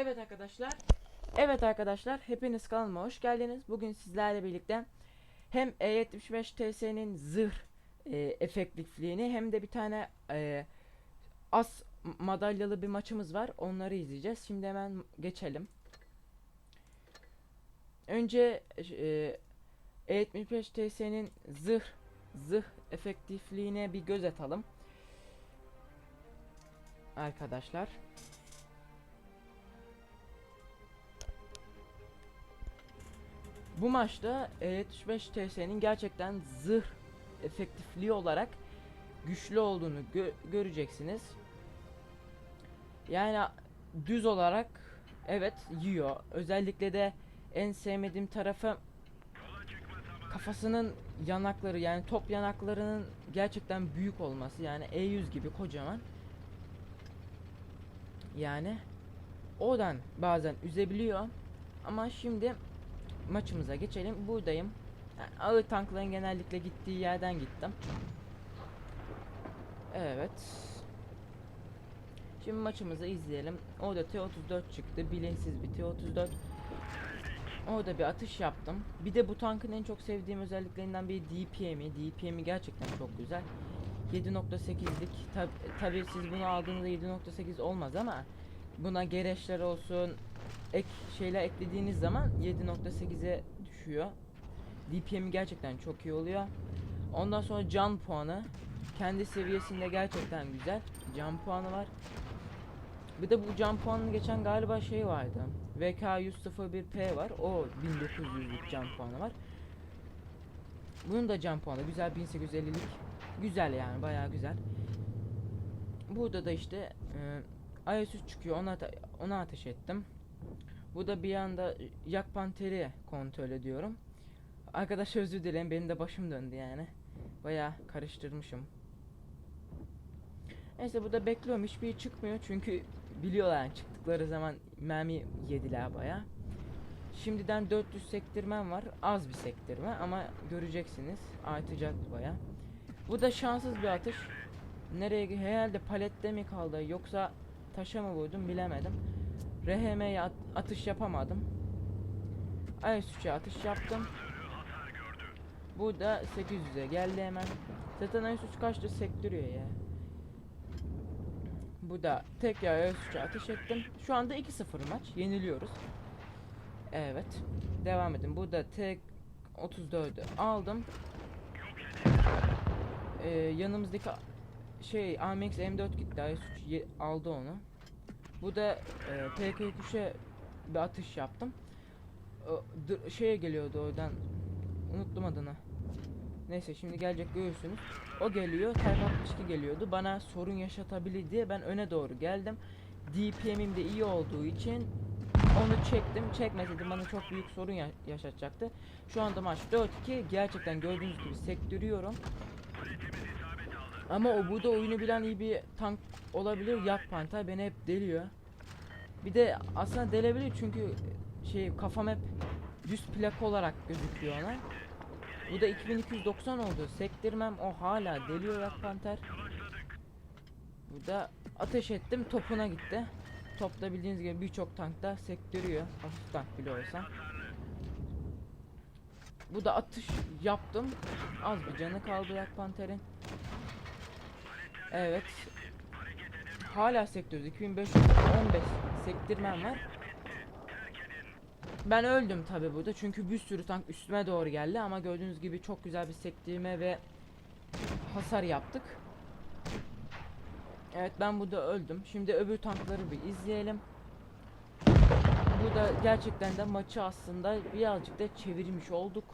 Evet arkadaşlar. Evet arkadaşlar hepiniz kanalıma hoş geldiniz. Bugün sizlerle birlikte hem E75 TS'nin zırh e, efektifliğini hem de bir tane e, as madalyalı bir maçımız var. Onları izleyeceğiz. Şimdi hemen geçelim. Önce e, E75 TS'nin zırh zırh efektifliğine bir göz atalım. Arkadaşlar. Bu maçta E75 TS'nin gerçekten zırh efektifliği olarak güçlü olduğunu gö- göreceksiniz. Yani düz olarak evet yiyor. Özellikle de en sevmediğim tarafı kafasının yanakları yani top yanaklarının gerçekten büyük olması. Yani E100 gibi kocaman. Yani oradan bazen üzebiliyor. Ama şimdi maçımıza geçelim. Buradayım. Yani ağır tankların genellikle gittiği yerden gittim. Evet. Şimdi maçımızı izleyelim. Orada T34 çıktı. Bilinçsiz bir T34. Orada bir atış yaptım. Bir de bu tankın en çok sevdiğim özelliklerinden biri DPM'i. DPM'i gerçekten çok güzel. 7.8'lik tab tabii siz bunu aldığınızda 7.8 olmaz ama buna gereçler olsun ek şeyler eklediğiniz zaman 7.8'e düşüyor. DPM'i gerçekten çok iyi oluyor. Ondan sonra can puanı kendi seviyesinde gerçekten güzel. Can puanı var. Bir de bu can puanını geçen galiba şey vardı. VK101P var. O 1900'lük can puanı var. Bunun da can puanı güzel 1850'lik. Güzel yani bayağı güzel. Burada da işte e, IS-3 çıkıyor. Ona ate- ona ateş ettim. Bu da bir anda Yak Panter'i kontrol ediyorum. Arkadaş özür dilerim benim de başım döndü yani. Bayağı karıştırmışım. Neyse burada bekliyorum hiçbir çıkmıyor çünkü biliyorlar yani çıktıkları zaman mermi yediler bayağı. Şimdiden 400 sektirmem var. Az bir sektirme ama göreceksiniz. Artacak bayağı. Bu da şanssız bir atış. Nereye herhalde palette mi kaldı yoksa taşa mı vurdum bilemedim. RHM'ye at- atış yapamadım. IS-3'e atış yaptım. Bu da 800'e geldi hemen. Zaten IS-3 kaçtı sektiriyor ya. Bu da tekrar IS-3'e atış ettim. Şu anda 2-0 maç. Yeniliyoruz. Evet. Devam edin. Burada tek 34'ü aldım. Ee, yanımızdaki şey AMX M4 gitti. IS-3 ye- aldı onu. Bu da e, PK3'e bir atış yaptım. Dı- şeye geliyordu oradan. Unuttum adını. Neyse şimdi gelecek görürsünüz. O geliyor. Type 62 geliyordu. Bana sorun yaşatabilir diye ben öne doğru geldim. DPM'im de iyi olduğu için onu çektim. Çekmeseydim bana çok büyük sorun ya- yaşatacaktı. Şu anda maç 4-2. Gerçekten gördüğünüz gibi sektiriyorum. Ama o burada oyunu bilen iyi bir tank olabilir. Yak Panter beni hep deliyor. Bir de aslında delebilir çünkü şey kafam hep düz plak olarak gözüküyor ona. Bu da 2290 oldu. Sektirmem o hala deliyor Yak Panter. Bu da ateş ettim topuna gitti. Top da bildiğiniz gibi birçok tankta sektiriyor. Hafif tank bile olsa. Bu da atış yaptım. Az bir canı kaldı Yak Panter'in. Evet. Hala sektörüz. 2515 sektirmem var. Ben öldüm tabi burada çünkü bir sürü tank üstüme doğru geldi ama gördüğünüz gibi çok güzel bir sektirme ve hasar yaptık. Evet ben burada öldüm. Şimdi öbür tankları bir izleyelim. Burada gerçekten de maçı aslında birazcık da çevirmiş olduk.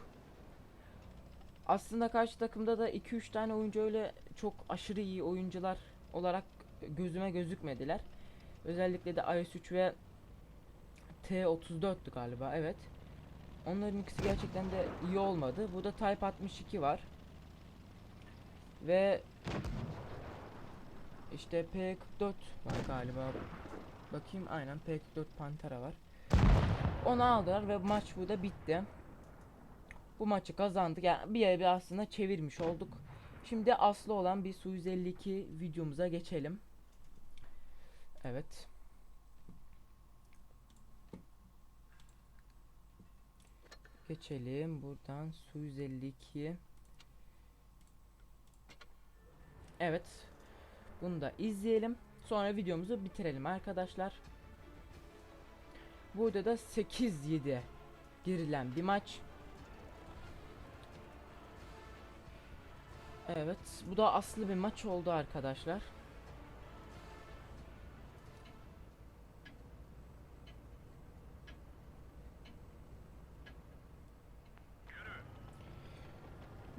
Aslında karşı takımda da 2-3 tane oyuncu öyle çok aşırı iyi oyuncular olarak gözüme gözükmediler. Özellikle de IS-3 ve T-34'tü galiba evet. Onların ikisi gerçekten de iyi olmadı. Burada Type 62 var. Ve işte P44 var galiba. Bakayım aynen P44 Pantera var. Onu aldılar ve maç burada bitti bu maçı kazandık. Yani bir yere aslında çevirmiş olduk. Şimdi aslı olan bir su 152 videomuza geçelim. Evet. Geçelim buradan su 152. Evet. Bunu da izleyelim. Sonra videomuzu bitirelim arkadaşlar. Burada da 8-7 girilen bir maç. Evet, bu da aslı bir maç oldu arkadaşlar.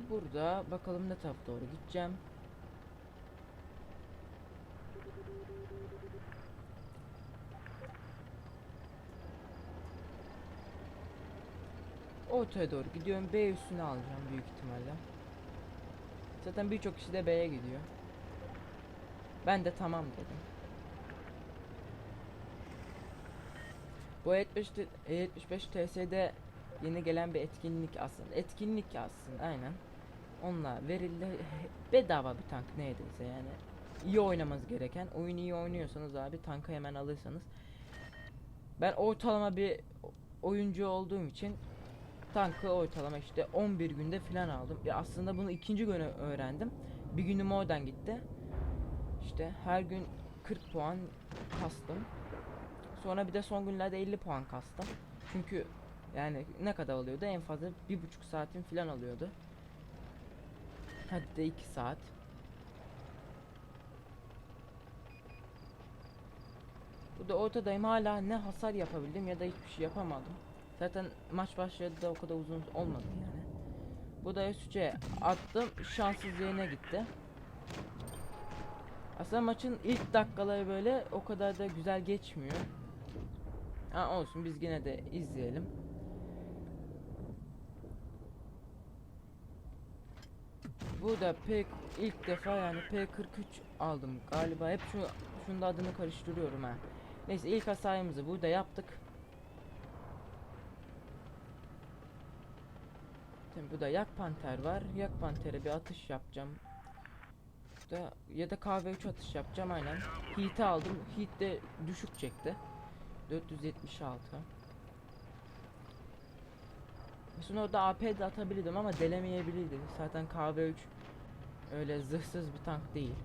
Burada bakalım ne tarafa doğru gideceğim. Ortaya doğru gidiyorum. B üstüne alacağım büyük ihtimalle. Zaten birçok kişi de B'ye gidiyor. Ben de tamam dedim. Bu E75 te- E75 TS'de yeni gelen bir etkinlik aslında. Etkinlik aslında aynen. Onunla verildi bedava bir tank neredeyse yani. İyi oynamanız gereken. Oyunu iyi oynuyorsanız abi tankı hemen alırsanız. Ben ortalama bir oyuncu olduğum için tankı ortalama işte 11 günde falan aldım. Ya aslında bunu ikinci günü öğrendim. Bir günüm oradan gitti. İşte her gün 40 puan kastım. Sonra bir de son günlerde 50 puan kastım. Çünkü yani ne kadar alıyordu? En fazla bir buçuk saatin falan alıyordu. Hadi de 2 saat. Bu da ortadayım hala ne hasar yapabildim ya da hiçbir şey yapamadım. Zaten maç başladı da o kadar uzun olmadı yani. Bu da S3'e attım şanssız yerine gitti. Aslında maçın ilk dakikaları böyle o kadar da güzel geçmiyor. Ha olsun biz yine de izleyelim. Bu da P ilk defa yani P43 aldım galiba. Hep şu şunun adını karıştırıyorum ha. Neyse ilk hasarımızı burada yaptık. Şimdi burada yak panter var. Yak pantere bir atış yapacağım. Da ya da KV3 atış yapacağım aynen. Heat'i aldım. Heat de düşük çekti. 476. Aslında orada AP de atabilirdim ama delemeyebilirdim. Zaten KV3 öyle zırhsız bir tank değil.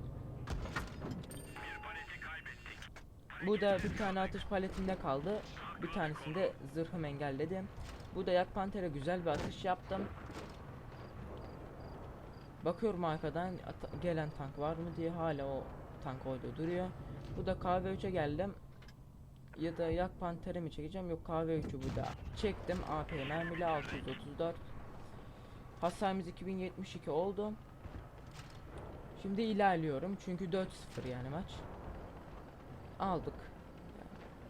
Bu da bir tane atış paletinde kaldı. Bir tanesinde zırhım engelledi. Bu da yak pantere güzel bir atış yaptım. Bakıyorum arkadan gelen tank var mı diye hala o tank orada duruyor. Bu da KV3'e geldim. Ya da yak pantere mi çekeceğim? Yok KV3'ü burada. Çektim AP mermili 634. Hasarımız 2072 oldu. Şimdi ilerliyorum çünkü 4-0 yani maç. Aldık.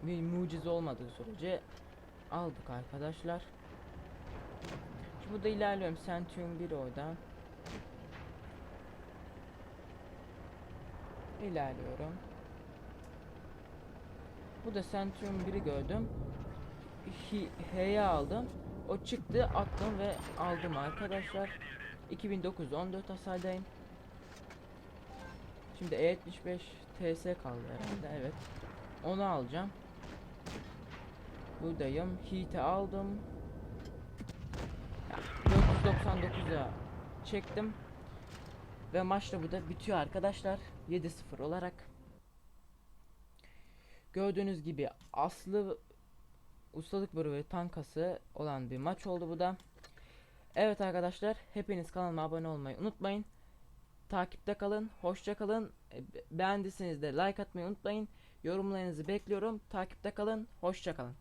Bir mucize olmadığı sürece aldık arkadaşlar. Şimdi burada ilerliyorum. Centurion 1 orada. İlerliyorum. Bu da Centurion 1'i gördüm. H'ye aldım. O çıktı attım ve aldım arkadaşlar. 2914 hasardayım. Şimdi E75 TS kaldı herhalde evet. Onu alacağım. Buradayım. Heat'i aldım. Ya, 499'a çektim. Ve maç da burada bitiyor arkadaşlar. 7-0 olarak. Gördüğünüz gibi aslı ustalık bölümü tankası olan bir maç oldu bu da. Evet arkadaşlar hepiniz kanalıma abone olmayı unutmayın. Takipte kalın, hoşça kalın. E, be- Beğendiyseniz de like atmayı unutmayın. Yorumlarınızı bekliyorum. Takipte kalın, hoşça kalın.